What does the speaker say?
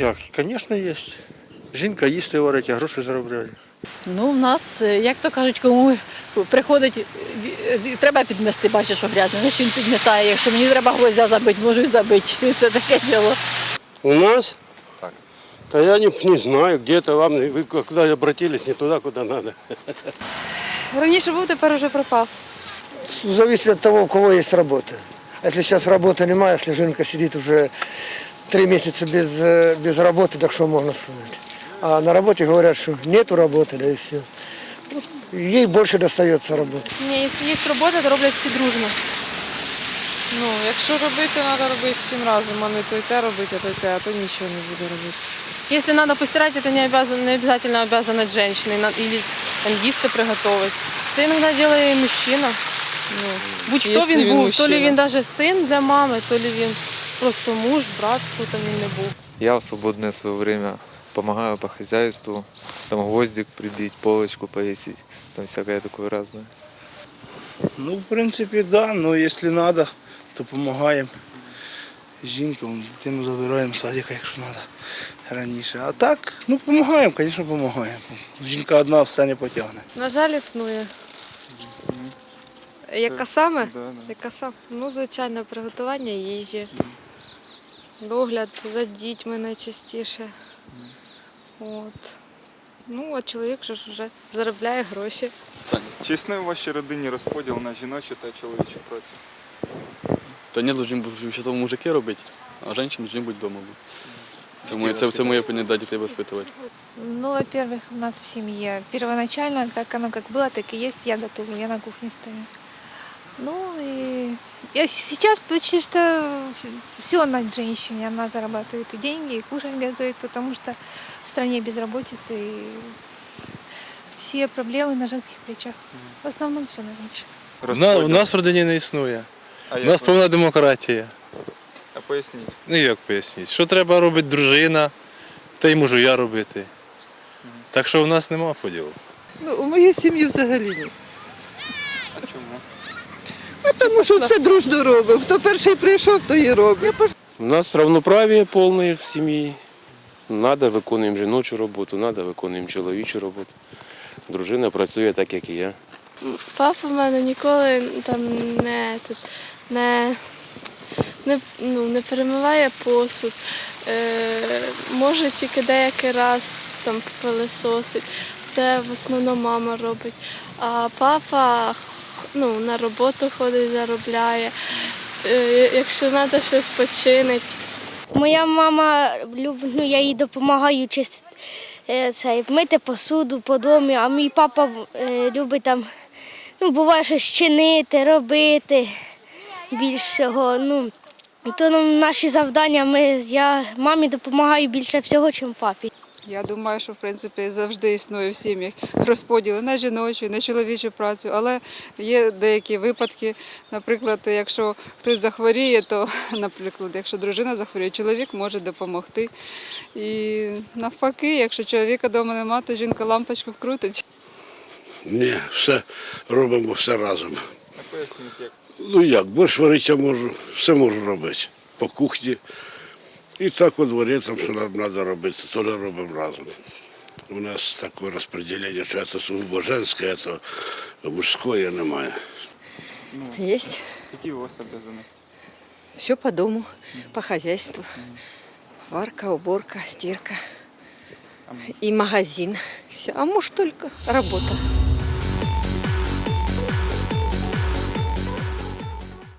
Як? Звісно, є. Жінка їсти варить, а гроші заробляє. Ну, в нас, е, як то кажуть, кому приходить, е, треба підмести, бачиш, що грязне, значить він підмітає. Якщо мені треба гвоздя забити, можу і забити. Це таке діло. У нас? Так. Да я не, не знаю, где-то вам, вы когда обратились, не туда, куда надо. Раніше був, тепер вже пропав. Зависит от того, у кого есть работа. А Если сейчас работы нема, если Женка сидит уже три месяца без, э, без работы, так что можно сказать. А на работе говорят, что нету работы, да и все. Ей больше достается работы. Ні, якщо є робота, то роблять всі дружно. Ну, якщо робити, треба робити всім разом, а не то й те робити, а то й те, а то нічого не буде робити. Если надо постирать, это не, обязан, не обязательно обязанность женщины на- или там, їсти приготовить. Це іноді делає і мужчина. Ну, будь-хто Якщо він він був, то мужчина. лі він навіть син для мами, то лі він просто муж, брат, хто там він не був. Я в свободное свое время помогаю по хозяйству, там гвоздик прибить, полочку повесить, там всякое такое разное. Ну, в принципі, да, но якщо треба, то допомагаємо. Жінку, дитину забираємо з садика, якщо треба раніше. А так, ну допомагаємо, звісно, допомагаємо. Жінка одна все не потягне. На жаль, існує. Яка саме? Яка саме? Ну, звичайно, приготування їжі, догляд за дітьми найчастіше. От. Ну, а чоловік же ж вже заробляє гроші. Чесний у вашій родині розподіл на жіночу та чоловічу працю? Та ні, должны взагалі мужики робити, а жінки повинні бути вдома. Це моє, це, це моє поняття дітей воспитувати. Ну, во-первых, у нас в семье первоначально, как оно как было, так и есть, я готовлю, я на кухне стою. Ну и я сейчас почти что все на женщине, она зарабатывает и деньги, и кушать готовит, потому что в стране безработица и все проблемы на женских плечах. В основном все на женщинах. У нас в родині не існує. а У як нас ви- повна демократія. А поясніть. Ну як поясніть? Що треба робити дружина, та й можу я робити. Так що в нас нема поділу. Ну, у моїй сім'ї взагалі ні. Тому що все дружно робив. Хто перший прийшов, то і робить. У нас равноправие повне в сім'ї. Надо, виконуємо жіночу роботу, надо, виконуємо чоловічу роботу. Дружина працює так, як і я. Папа в мене ніколи там не, тут, не, не, ну, не перемиває посуд. Е, може тільки деякий раз там пилисосить. Це в основному мама робить. А папа ну, на роботу ходить, заробляє. Е, якщо треба щось починить, Моя мама ну я їй допомагаю чисти е, цей, мити посуду по домі, а мій папа е, любить там, ну, буває щось чинити, робити більш всього. Ну, то ну, наші завдання, ми, я мамі допомагаю більше всього, ніж папі. Я думаю, що в принципі завжди існує в сім'ях розподіли на жіночу, на чоловічу працю, але є деякі випадки. Наприклад, якщо хтось захворіє, то, наприклад, якщо дружина захворіє, чоловік може допомогти. І навпаки, якщо чоловіка вдома немає, то жінка лампочку вкрутить. Ні, все робимо все разом. А поясніть, як це? Ну як, борщ варити я можу, все можу робити. По кухні. І так у дворі, там, що нам треба робити, то теж робимо разом. У нас таке розподілення, що це сугубо женське, то мужської немає. Есть. Які у вас обов'язаності? Все по дому, по хозяйству. Варка, уборка, стирка. И магазин. Все. А муж только работа.